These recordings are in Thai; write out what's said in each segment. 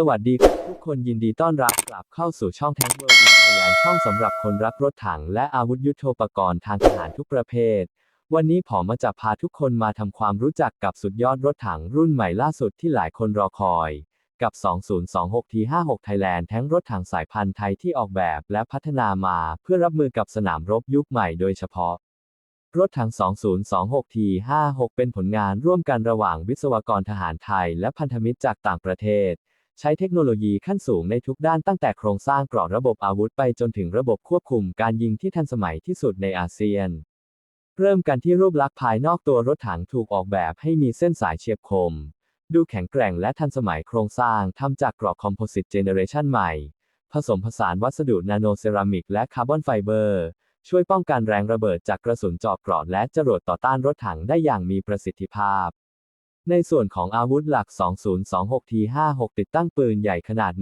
สวัสดีครับทุกคนยินดีต้อนรับกลับเข้าสู่ช่องแทงเวิร์ดไทยแลนด์ช่องสำหรับคนรักรถถังและอาวุธยุโทโธปกรณ์ทางทหารทุกประเภท วันนี้ผมมาจะพาทุกคนมาทำความรู้จักกับสุดยอดรถถังรุ่นใหม่ล่าสุดที่หลายคนรอคอย กับ 2026T56 Thailand แท้งรถถังสายพันธุ์ไทยที่ออกแบบและพัฒนามาเพื่อรับมือกับสนามรบยุคใหม่โดยเฉพาะรถถัง 2026T56 เป็นผลงานร่วมกันระหว่างวิศวกรทหารไทยและพันธมิตรจากต่างประเทศ ใช้เทคโนโลยีขั้นสูงในทุกด้านตั้งแต่โครงสร้างกรอบระบบอาวุธไปจนถึงระบบควบคุมการยิงที่ทันสมัยที่สุดในอาเซียน เริ่มกันที่รูปลักษณ์ภายนอกตัวรถถังถูกออกแบบให้มีเส้นสายเฉียบคม ดูแข็งแกร่งและทันสมัยโครงสร้างทำจากกรอบคอมโพสิตเจเนเรชันใหม่ ผสมผสานวัสดุนาโนเซรามิกและคาร์บอนไฟเบอร์ ช่วยป้องกันแรงระเบิดจากกระสุนเจอบกรอดและจรวดต่อต้านรถถังได้อย่างมีประสิทธิภาพ ในส่วนของอาวุธหลัก 2026T56 ติดตั้งปืนใหญ่ขนาด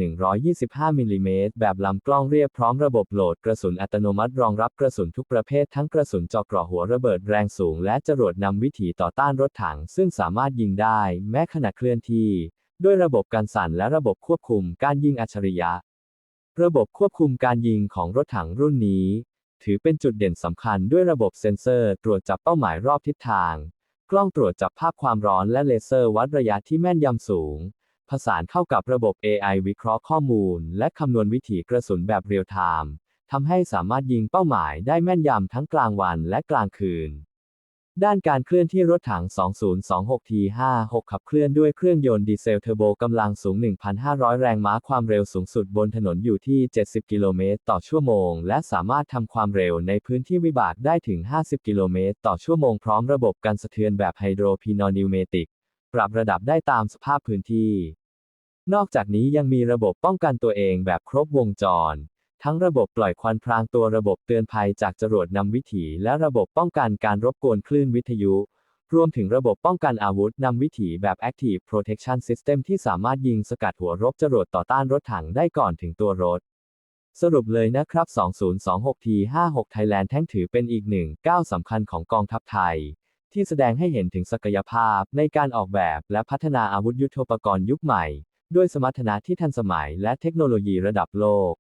125 มิลลิเมตร แบบลำกล้องเรียบพร้อมระบบโหลดกระสุนอัตโนมัติรองรับกระสุนทุกประเภททั้งกระสุนเจาะเกราะหัวระเบิดแรงสูง และจรวดนำวิถีต่อต้านรถถัง ซึ่งสามารถยิงได้ แม้ขณะเคลื่อนที่ ด้วยระบบการสั่นและระบบควบคุมการยิงอัจฉริยะ ระบบควบคุมการยิงของรถถังรุ่นนี้ ถือเป็นจุดเด่นสำคัญด้วยระบบเซ็นเซอร์ ตรวจจับเป้าหมายรอบทิศทาง กล้องตรวจจับภาพความร้อนและเลเซอร์วัดระยะที่แม่นยำสูง ผสานเข้ากับระบบ AI วิเคราะห์ข้อมูล และคำนวณวิถีกระสุนแบบเรียลไทม์ทำให้สามารถยิงเป้าหมายได้แม่นยำทั้งกลางวันและกลางคืน ด้านการเคลื่อนที่รถถัง 2026T56 ขับเคลื่อนด้วยเครื่องยนต์ดีเซลเทอร์โบกำลังสูง 1,500 แรงม้าความเร็วสูงสุดบนถนนอยู่ที่ 70 กิโลเมตรต่อชั่วโมง และสามารถทำความเร็วในพื้นที่วิบากได้ถึง 50 กิโลเมตรต่อชั่วโมงพร้อมระบบการสะเทือนแบบไฮโดรพีนอนิวเมติก ปรับระดับได้ตามสภาพพื้นที่ นอกจากนี้ยังมีระบบป้องกันตัวเองแบบครบวงจร ทั้งระบบปล่อยควันพรางตัวระบบเตือนภัยจากจรวดนำวิถี และระบบป้องกันการรบกวนคลื่นวิทยุ รวมถึงระบบป้องกันอาวุธนำวิถีแบบ Active Protection System ที่สามารถยิงสกัดหัวรบจรวดต่อต้านรถถังได้ก่อนถึงตัวรถ สรุปเลยนะครับ 2026T56 Thailand แท่งถือเป็นอีกหนึ่งก้าวสำคัญของกองทัพไทย ที่แสดงให้เห็นถึงศักยภาพในการออกแบบและพัฒนาอาวุธยุทโธปกรณ์ยุคใหม่ ด้วยสมรรถนะที่ทันสมัยและเทคโนโลยีระดับโลก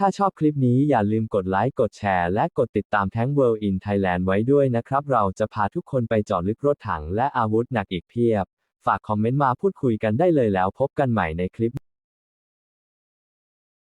ถ้าชอบคลิปนี้อย่าลืมกดไลค์ กดแชร์ และกดติดตามแท้ง World in Thailand ไว้ด้วยนะครับ เราจะพาทุกคนไปเจาะลึกรถถังและอาวุธหนักอีกเพียบ ฝากคอมเมนต์มาพูดคุยกันได้เลยแล้วพบกันใหม่ในคลิป